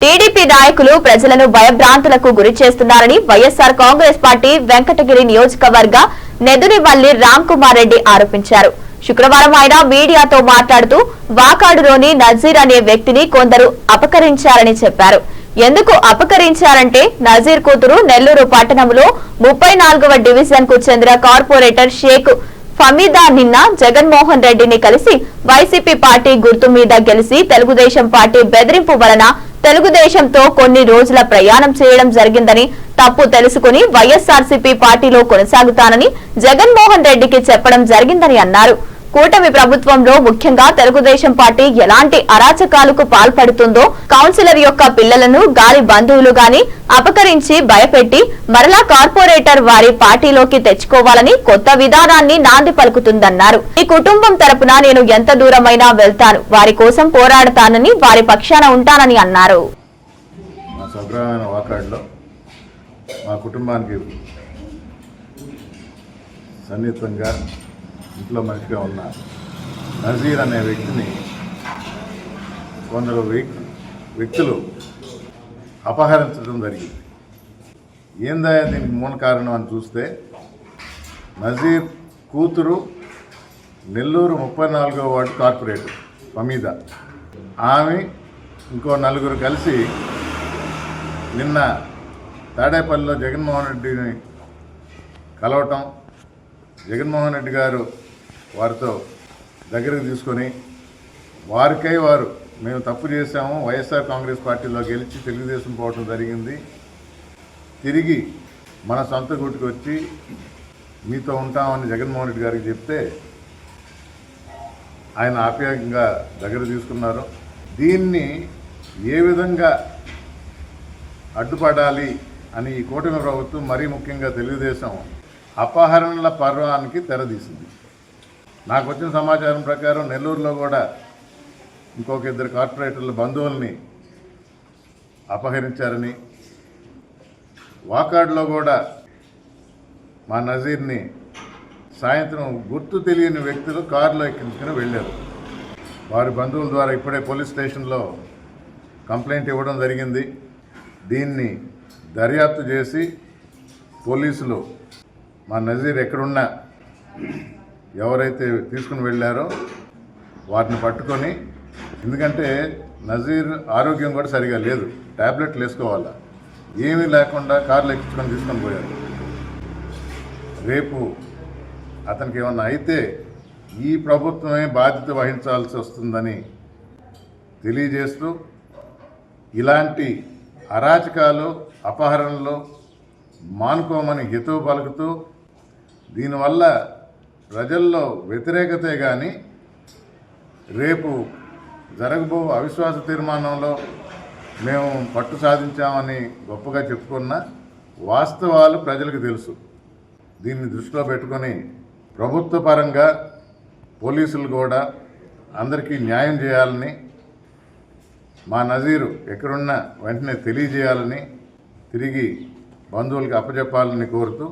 TDP నాయకులు ప్రజలను భయభ్రాంతులకు గురి చేస్తున్నారని వైఎస్ఆర్ కాంగ్రెస్ పార్టీ వెంకటగిరి నియోజకవర్గ నెదురివల్లి రామ్ కుమార్ రెడ్డి ఆరోపించారు. శుక్రవారం ఆయన మీడియాతో మాట్లాడుతూ వాకాడులోని నజీర్ అనే వ్యక్తిని కొందరు అపకరించారని చెప్పారు. ఎందుకు అపకరించారంటే నజీర్ కూతురు నెల్లూరు పట్టణంలో ముప్పై నాలుగవ డివిజన్కు చెందిన కార్పొరేటర్ షేక్ ఫమీదా నిన్న జగన్మోహన్ రెడ్డిని కలిసి వైసీపీ పార్టీ గుర్తు మీద గెలిచి తెలుగుదేశం పార్టీ బెదిరింపు వలన తెలుగుదేశంతో కొన్ని రోజుల ప్రయాణం చేయడం జరిగిందని తప్పు తెలుసుకుని వైఎస్ఆర్సీపీ పార్టీలో కొనసాగుతానని జగన్మోహన్ రెడ్డికి చెప్పడం జరిగిందని అన్నారు. కూటమి ప్రభుత్వంలో ముఖ్యంగా తెలుగుదేశం పార్టీ ఎలాంటి అరాచకాలకు పాల్పడుతుందో కౌన్సిలర్ యొక్క పిల్లలను గాలి బంధువులు గాని అపకరించి భయపెట్టి మరలా కార్పొరేటర్ వారి పార్టీలోకి తెచ్చుకోవాలని కొత్త విధానాన్ని నాంది పలుకుతుందన్నారు. ఈ కుటుంబం తరపున నేను ఎంత దూరమైనా వెళ్తాను వారి కోసం పోరాడతానని వారి పక్షాన ఉంటానని అన్నారు. మా కుటుంబానికి సన్నిహితంగా ఇంట్లో మనిషిగా ఉన్న నజీర్ అనే వ్యక్తిని కొందరు వ్యక్తులు అపహరించడం జరిగింది. ఏందా దీనికి మూల కారణం అని చూస్తే నజీర్ కూతురు నెల్లూరు ముప్పై నాలుగో వార్డు కార్పొరేటర్ ఫమీద ఆమె ఇంకో నలుగురు కలిసి నిన్న తాడేపల్లిలో జగన్మోహన్ రెడ్డిని కలవటం జగన్మోహన్ రెడ్డి గారు వారితో దగ్గరకు తీసుకొని వారికై వారు మేము తప్పు చేశాము వైఎస్ఆర్ కాంగ్రెస్ పార్టీలో గెలిచి తెలుగుదేశం పోవటం జరిగింది. తిరిగి మన సొంత గుట్టుకు వచ్చి మీతో ఉంటామని జగన్మోహన్ రెడ్డి గారికి చెప్తే ఆయన ఆప్యాయంగా దగ్గర తీసుకున్నారు. దీన్ని ఏ విధంగా అడ్డుపడాలి అని ఈ కూటమి ప్రభుత్వం మరీ ముఖ్యంగా తెలుగుదేశం అపహరణల పర్వానికి తెరదీసింది. నాకు వచ్చిన సమాచారం ప్రకారం నెల్లూరులో కూడా ఇంకొక ఇద్దరు కార్పొరేటర్ల బంధువుల్ని అపహరించారని వాకాడ్లో కూడా మా నజీర్ని సాయంత్రం గుర్తు తెలియని వ్యక్తులు కారులో ఎక్కించుకుని వెళ్ళారు. వారి బంధువుల ద్వారా ఇప్పుడే పోలీస్ స్టేషన్లో కంప్లైంట్ ఇవ్వడం జరిగింది. దీన్ని దర్యాప్తు చేసి పోలీసులు మా నజీర్ ఎక్కడున్నా ఎవరైతే తీసుకుని వెళ్ళారో వాటిని పట్టుకొని ఎందుకంటే నజీర్ ఆరోగ్యం కూడా సరిగా లేదు ట్యాబ్లెట్లు వేసుకోవాలా? ఏమీ లేకుండా కార్లు ఎక్కించుకొని తీసుకొని పోయారు. రేపు అతనికి ఏమన్నా అయితే ఈ ప్రభుత్వమే బాధ్యత వహించాల్సి వస్తుందని తెలియజేస్తూ ఇలాంటి అరాచకాలు అపహరణలు మానుకోమని హితవు పలుకుతూ దీనివల్ల ప్రజల్లో వ్యతిరేకతే కానీ రేపు జరగబో అవిశ్వాస తీర్మానంలో మేము పట్టు సాధించామని గొప్పగా చెప్పుకున్న వాస్తవాలు ప్రజలకు తెలుసు. దీన్ని దృష్టిలో పెట్టుకొని ప్రభుత్వ పరంగా పోలీసులు కూడా అందరికీ న్యాయం చేయాలని మా నజీరు ఎక్కడున్నా వెంటనే తెలియజేయాలని తిరిగి బంధువులకు అప్పచెప్పాలని కోరుతూ